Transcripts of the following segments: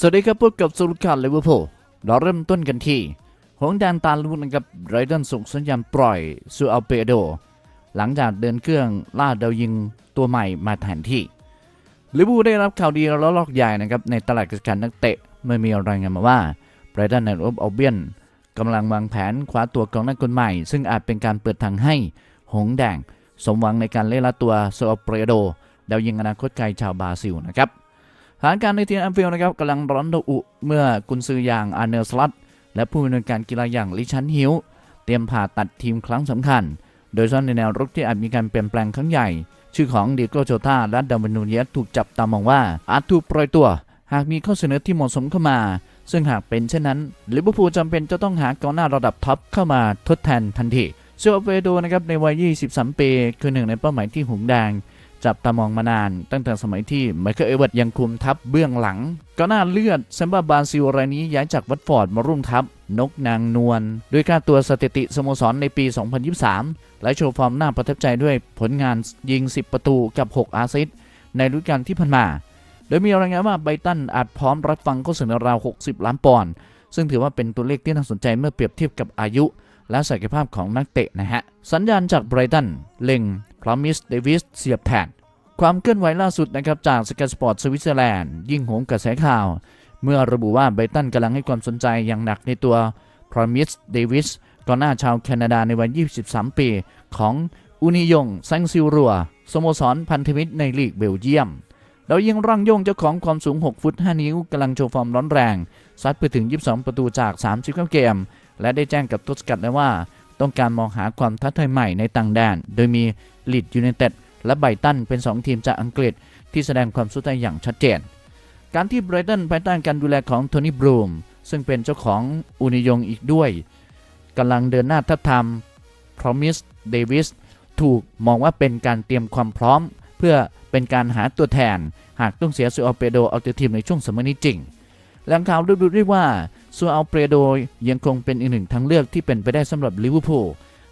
สวัสดีครับพบกับสุลการลิเวอร์พูลเราเริ่มต้นกันที่หงแดงตาลูนะครับไรเดนส่งสัญญาณปล่อยซูอัลเปโด หลังจากเดินเครื่องล่าดาวยิงตัวใหม่มาแทนที่ลิเวอร์พูลได้รับข่าวดีแล้วลอกใหญ่นะครับในตลาดกิจการนักเตะเมื่อมีรายงานมาว่าไรตันแอนด์ออฟเบียนกำลังวางแผนคว้าตัวกองหน้าคนใหม่ ซึ่งอาจเป็นการเปิดทางให้หงแดง สมหวังในการเล่นละตัวซูอัลเปโดดาวยิงอนาคตไกลชาวบราซิลนะครับ สถานการณ์ในทีมแอนฟิลด์นะครับกำลังร้อนระอุ เมื่อกุนซืออย่างอาร์เนลสลัตและผู้ดำเนินการกีฬาอย่างลิชันฮิลเตรียมผ่าตัดทีมครั้งสำคัญ โดยเฉพาะในแนวรุกที่อาจมีการเปลี่ยนแปลงครั้งใหญ่ ชื่อของดียโกโจตาและดาวินนูเยสถูกจับตามองว่าอาจถูกปล่อยตัว หากมีข้อเสนอที่เหมาะสมเข้ามา ซึ่งหากเป็นเช่นนั้นลิเวอร์พูลจำเป็นจะต้องหากองหน้าระดับท็อปเข้ามาทดแทนทันทีเซอร์เวโดนะครับในวัย 23 ปีคือหนึ่งในเป้าหมายที่หงแดง จับตามองมานาน ตั้งแต่สมัยที่ไมเคิลเอเวิร์ตยังคุมทัพเบื้องหลัง ก็น่าเลือดแซมบาบราซิลรายนี้ย้ายจากวัตฟอร์ดมาร่วมทัพนกนางนวลด้วยค่าตัวสถิติสโมสรในปี 2023 และโชว์ฟอร์มน่าประทับใจด้วยผลงานยิง 10 ประตูกับ 6 อาซิสในฤดูกาลที่ผ่านมา โดยมีรายงานว่าไบรตันอาจพร้อมรับฟังข้อเสนอราว 60 ล้านปอนด์ซึ่งถือว่าเป็นตัวเลขที่น่าสนใจเมื่อเปรียบเทียบกับอายุ และศักยภาพของนักเตะนะฮะสัญญาณจากไบรตันเล็งพรอมิสเดวิสเสียบแทน ความเคลื่อนไหวล่าสุดนะครับจากสกายสปอร์ตสวิตเซอร์แลนด์ยิ่งโหมกระแสข่าว เมื่อระบุว่าไบตันกำลังให้ความสนใจอย่างหนักในตัวพรอมิสเดวิสกอนหน้าชาวแคนาดาในวัย 23 ปี ของอุนิยงแซงซิลรัวสโมสรพันธมิตรในลีกเบลเยียม แล้วยิงร่างโยงเจ้าของความสูง 6 ฟุต 5 นิ้วกำลังโชว์ฟอร์มร้อนแรง ซัดไปถึง 22 ประตูจาก 39 เกม และได้แจ้งกับตุสกัดนะว่า ต้องการมองหาความท้าทายใหม่ในต่างแดน โดยมีลีดยูไนเต็ด และไบรตันเป็น 2 ทีมจากอังกฤษที่แสดงความสนใจอย่างชัดเจน การที่ไบรตันภายใต้การดูแลของโทนี่บรูมซึ่งเป็นเจ้าของอุนิยงอีกด้วยกำลังเดินหน้าทับทามพรอมิสเดวิสถูกมองว่าเป็นการเตรียมความพร้อม เพื่อเป็นการหาตัวแทน หากต้องเสียซูอัลเปโดออกจากทีมในช่วงสมัยนี้จริงแหล่งข่าวระบุได้วยว่าซูอัลเปโดยังคงเป็นอีกหนึ่งทางเลือกที่เป็นไปได้สำหรับลิเวอร์พูล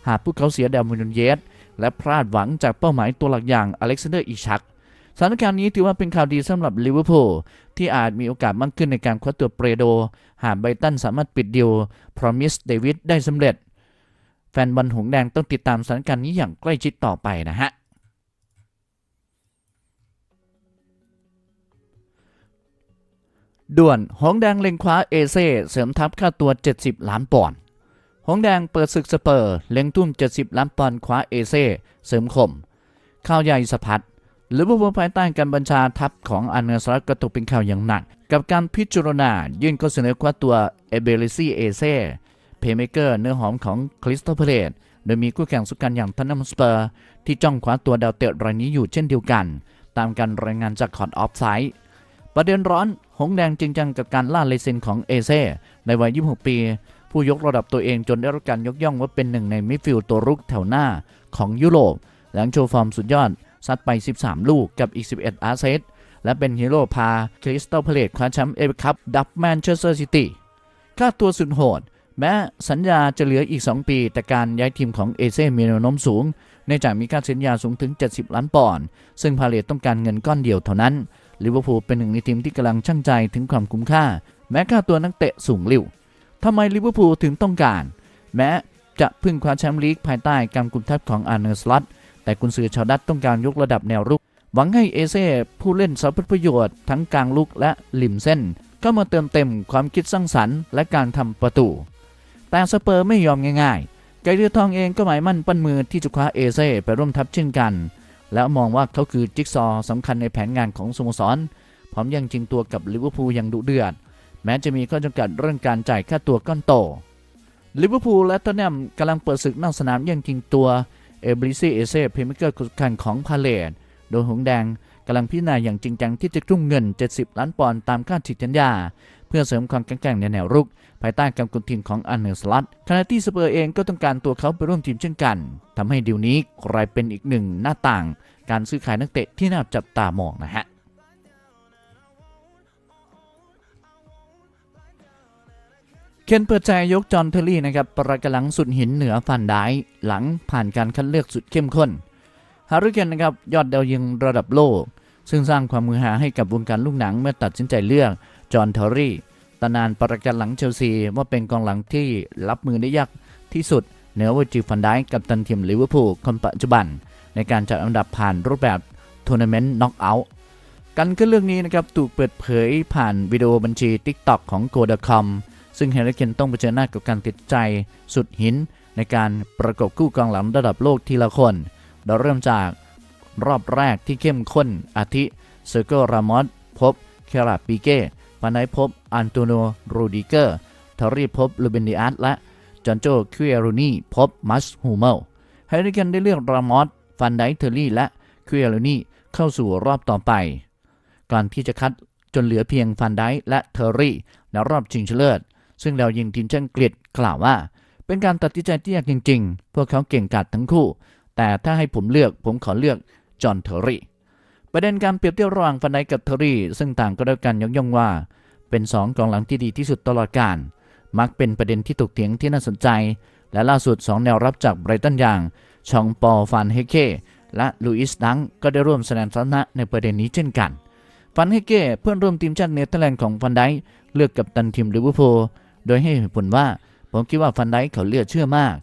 หากพวกเขาเสียดาวมินเยส และพลาดหวังจากเป้าหมายตัวหลักอย่างอเล็กซานเดอร์อิชักสถานการณ์นี้ถือว่าเป็นข่าวดีสำหรับลิเวอร์พูลที่อาจมีโอกาสมากขึ้นในการคว้าตัวเปรโด หากไบตันสามารถปิดดีลพรอมิสเดวิดได้สำเร็จ แฟนบอลหงส์แดงต้องติดตามสถานการณ์นี้อย่างใกล้ชิดต่อไปนะฮะด่วนหงส์แดงเล็งคว้าเอเซ่เสริมทัพค่าตัว 70 ล้านปอนด์ หงแดงเปิดศึกสเปอร์ เล็งทุ่ม 70 ล้านปอนด์คว้าเอเซ่เสริมคม ข่าวใหญ่สะพัดลิเวอร์พูลภายใต้การบัญชาทัพของอันเนอร์สลัดก็ตกเป็นข่าวอย่างหนัก กับการพิจารณายื่นข้อเสนอคว้าตัวเอเบลิซีเอเซ่เพย์เมเกอร์เนื้อหอมของคริสตัลเพลตโดยมีคู่แข่งสุดกันอย่างทันนัมสเปอร์ ที่จ้องคว้าตัวดาวเตะรายนี้อยู่เช่นเดียวกัน ตามการรายงานจากคอร์ดออฟไซด์ประเด็นร้อน หงแดงจริงจังกับการล่าเลเซนของเอเซ่ในวัย 26 ปี ผู้ยกระดับตัวเองจนได้รับการยกย่องว่าเป็นหนึ่งในมิดฟิลด์ตัวรุกแถวหน้าของยุโรป หลังโชว์ฟอร์มสุดยอด ซัดไป 13 ลูกกับอีก 11 อาร์เซสและเป็นฮีโร่พาคริสตัลเพลตคว้าแชมป์เอฟคัพดับแมนเชสเตอร์ซิตี้ค่าตัวสุดโหด แม้สัญญาจะเหลืออีก 2 ปี แต่การย้ายทีมของเอเซ่มีแนวโน้มสูงเนื่องจากมีค่าสัญญาสูงถึง 70 ล้านปอนด์ซึ่งพาเลตต้องการเงินก้อนเดียวเท่านั้นลิเวอร์พูลเป็นหนึ่งในทีมที่กำลังชั่งใจถึงความคุ้มค่า แม้ค่าตัวนักเตะสูงลิ่ว ทำไมลิเวอร์พูลถึงต้องการ แม้จะพึ่งคว้าแชมป์ลีกภายใต้การกุมทัพของอาร์เนอร์สลัตแต่กุนซือชาวดัตต้องการยกระดับแนวรุก หวังให้เอเซ่ผู้เล่นสาผลประโยชน์ทั้งกลางลุกและริมเส้นเข้ามาเติมเต็มความคิดสร้างสรรค์และการทำประตู แต่สเปอร์ไม่ยอมง่ายๆ ไกเรือทองเองก็หมายมั่นปั้นมือที่จะคว้าเอเซ่ไปร่วมทัพเช่นกัน และมองว่าเขาคือจิ๊กซอสำคัญในแผนงานของสโมสร พร้อมยังจริงตัวกับลิเวอร์พูลอย่างดุเดือด แม้จะมีข้อจำกัดเรื่องการจ่ายค่าตัวก้อนโตลิเวอร์พูลและตอนแนมกำลังเปิดศึกนอกสนามแย่างชิงตัวเอบริซีเอเซ่เพมิเกอร์คนสำคัญของพาเลตโดยหงส์แดงกำลังพิจารณาอย่างจริงจังที่จะทุ่มเงิน 70 ล้านปอนด์ตามค่าฉีดสัญญา เพื่อเสริมความแข็งแกร่งในแนวรุก ภายใต้การกุมทีมของอันเนอร์สลัตขณะที่สเปอร์เองก็ต้องการตัวเขาไปร่วมทีมเช่นกันทำให้ดีลนี้กลายเป็นอีกหนึ่งหน้าต่าง การซื้อขายนักเตะที่น่าจับตามองนะฮะ เคนเปิดใจยกจอห์นเทอร์รี่นะครับประกำลังสุดหินเหนือฟันได้หลังผ่านการคัดเลือกสุดเข้มข้นฮาริเคนนะครับยอดดาวยิงระดับโลก ซึ่งสร้างความมือหาให้กับวงการลูกหนังเมื่อตัดสินใจเลือกจอห์นเทอร์รี่ตำนานประกันหลังเชลซีว่าเป็นกองหลังที่รับมือได้ยากที่สุดเหนือวอจิฟันไดกับตันทีมลิเวอร์พูลคนปัจจุบัน ในการจัดอันดับผ่านรูปแบบทัวร์นาเมนต์น็อกเอาท์การขึ้นเรื่องนี้นะครับถูกเปิดเผยผ่านวิดีโอบัญชี TikTok ของ Go.com ซึ่งแฮร์รี่เคนต้องเผชิญหน้ากับการติดใจ สุดหิน ในการประกบคู่กองหลังระดับโลกทีละคน เราเริ่มจากรอบแรกที่เข้มข้นอาทิเซอร์โกรามอสพบเคราปิเก้ปานไนพบอันโตโนโรดิเกอร์ทอรี่พบลูเบนดิอาสและจอนโจคิเอรูนีพบมัสฮูเมลแฮร์รี่เคนได้เลือกรามอสฟันไดเทอรี่และคิเอรูนีเข้าสู่รอบต่อไป ก่อนที่จะคัดจนเหลือเพียงฟันไดและเทอรี่ในรอบชิงชนะเลิศ ซึ่งดาวยิงทีมชาติอังกฤษกล่าวว่า เป็นการตัดสินใจที่ยากจริง ๆ พวกเขาเก่งกาจทั้งคู่ แต่ถ้าให้ผมเลือกผมขอเลือกจอห์นเทอร์รี่ประเด็นการเปรียบเทียบระหว่างฟันไดกับเทอร์รี่ ซึ่งต่างก็ได้กันยกย่องว่า เป็นสองกองหลังที่ดีที่สุดตลอดกาลมักเป็นประเด็นที่ตกเถียงที่น่าสนใจ และล่าสุด 2 แนวรับจากไบรตันอย่าง ชองปอฟันเฮเก้และลูอิสดังก็ได้ร่วมแสดงทัศนะในประเด็นนี้เช่นกันฟันเฮเก้เพื่อนร่วมทีมชาติเนเธอร์แลนด์ของฟันไดเลือกกับตันทีมลิเวอร์พูล โดยให้เหตุผลว่า ผมคิดว่าฟันไดเขาเลือดเชื่อมาก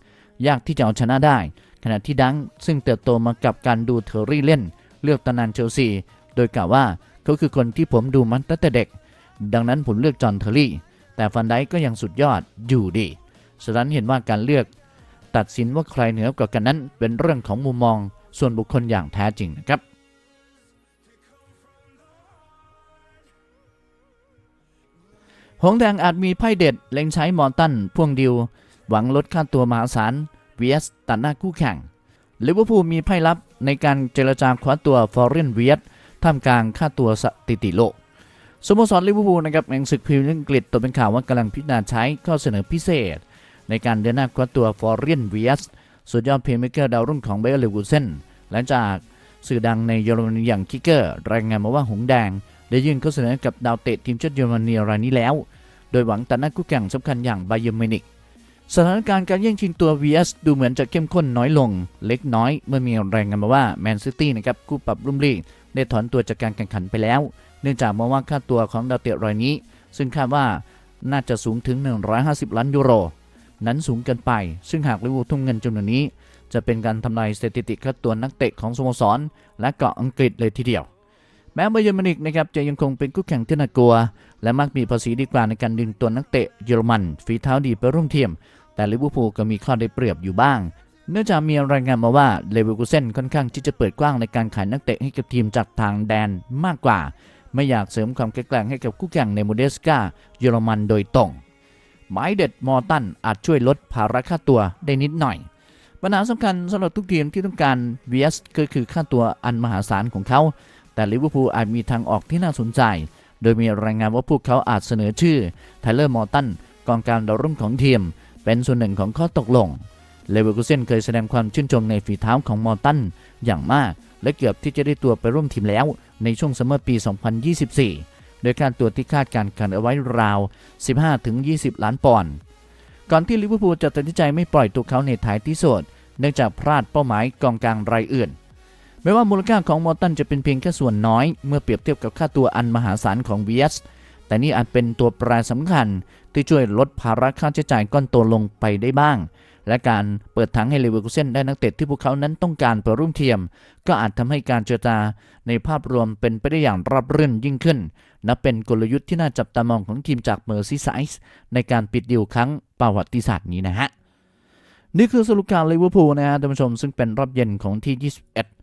ยากที่จะเอาชนะได้ ขณะที่ดังซึ่งเติบโตมากับการดูเทอร์รี่เล่น เลือกตำนานเชลซี โดยกล่าวว่าเขาคือคนที่ผมดูมันตั้งแต่เด็ก ดังนั้นผมเลือกจอห์นเทอร์รี่ แต่ฟันไดก็ยังสุดยอดอยู่ดีฉะนั้นเห็นว่าการเลือก ตัดสินว่าใครเหนือกว่ากันนั้นเป็นเรื่องของมุมมอง ส่วนบุคคลอย่างแท้จริงนะครับ หงแดงอาจมีไพ่เด็ด เล็งใช้มอนตันพ่วงดิว หวังลดค่าตัวมหาศาล vs ตัดหน้าคู่แข่งลิเวอร์พูลมีไพ่ลับในการเจรจาคว้าตัวฟอร์เรนเวียตท่ามกลางค่าตัวสถิติโลกสโมสรลิเวอร์พูลนะครับแห่งศึกพรีเมียร์ลีกอังกฤษตกเป็นข่าวว่ากำลังพิจารณาใช้ข้อเสนอพิเศษ ในการเดินหน้าคว้าตัวฟอร์เรนเวียสสุดยอดเพลย์เมกเกอร์ดาวรุ่งของเบลเลวูเซนหลังจากสื่อดังในเยอรมนีอย่างคิกเกอร์รายงานมาว่าหงแดง ได้ยื่นข้อเสนอกับดาวเตะทีมชาติเยอรมนีรายนี้แล้ว โดยหวังตัดหน้าคู่แข่งสำคัญอย่างไบเยอร์มินิกสถานการณ์การแย่งชิงตัว VS ดูเหมือนจะเข้มข้นน้อยลง เล็กน้อยเมื่อมีรายงานมาว่าแมนซิตี้นะครับคู่ปรับรุ่มลีได้ถอนตัวจากการแข่งขันไปแล้ว เนื่องจากมองว่าค่าตัวของดาวเตะรายนี้ ซึ่งคาดว่าน่าจะสูงถึง 150 ล้านยูโร นั้นสูงเกินไป ซึ่งหากลิเวอร์พูลทุ่มเงินจำนวนนี้ จะเป็นการทำลายสถิติค่าตัวนักเตะของสโมสร และเกาะอังกฤษเลยทีเดียว แม้ไบเยอร์มินิกนะครับจะยังคงเป็นคู่แข่งที่น่ากลัว และมักมีภาษีดีกว่าในการดึงตัวนักเตะเยอรมัน ฝีเท้าดีไปร่วมทีม แต่ลิเวอร์พูลก็มีข้อได้เปรียบอยู่บ้าง เนื่องจากมีรายงานมาว่าเลเวอร์คูเซนค่อนข้างที่จะเปิดกว้างในการขายนักเตะให้กับทีมจากทางแดนมากกว่า ไม่อยากเสริมความแข็งแกร่งให้กับคู่แข่งในมูเดสกาเยอรมันโดยตรงหมเด็ดมอร์ตันอาจช่วยลดภาระค่าตัวได้นิดหน่อยปัญหาสำคัญสำหรับทุกทีมที่ต้องการ VS ก็คือค่าตัวอันมหาศาลของเขา แต่ลิเวอร์พูลอาจมีทางออกที่น่าสนใจ โดยมีรายงานว่าพวกเขาอาจเสนอชื่อไทเลอร์มอร์ตันกองกลางดาวรุ่งของทีม เป็นส่วนหนึ่งของข้อตกลง เลเวอร์คูเซนเคยแสดงความชื่นชมในฝีเท้าของมอร์ตันอย่างมาก และเกือบที่จะได้ตัวไปร่วมทีมแล้วในช่วงซัมเมอร์ปี 2024 โดยค่าตัวที่คาดการณ์กันเอาไว้ราว 15-20 ล้านปอนด์ก่อนที่ลิเวอร์พูลจะตัดสินใจไม่ปล่อยตัวเขาในท้ายที่สุดเนื่องจากพลาดเป้าหมายกองกลางรายอื่น แม้ว่ามูลค่าของมอร์ตันจะเป็นเพียงแค่ส่วนน้อย เมื่อเปรียบเทียบกับค่าตัวอันมหาศาลของ VS แต่นี่อาจเป็นตัวแปรสำคัญ ที่ช่วยลดภาระค่าใช้จ่ายก้อนโตลงไปได้บ้าง และการเปิดทางให้เลเวอร์คูเซนได้นักเตะที่พวกเขานั้นต้องการไปร่วมทีม ก็อาจทำให้การเจรจาในภาพรวมเป็นไปได้อย่างราบรื่นยิ่งขึ้น นับเป็นกลยุทธ์ที่น่าจับตามองของทีมจากเมอร์ซีไซส์ในการปิดดีลครั้งประวัติศาสตร์นี้นะฮะ นี่คือสรุปการลิเวอร์พูลนะฮะท่านผู้ชมซึ่งเป็นรอบเย็นของที่ 21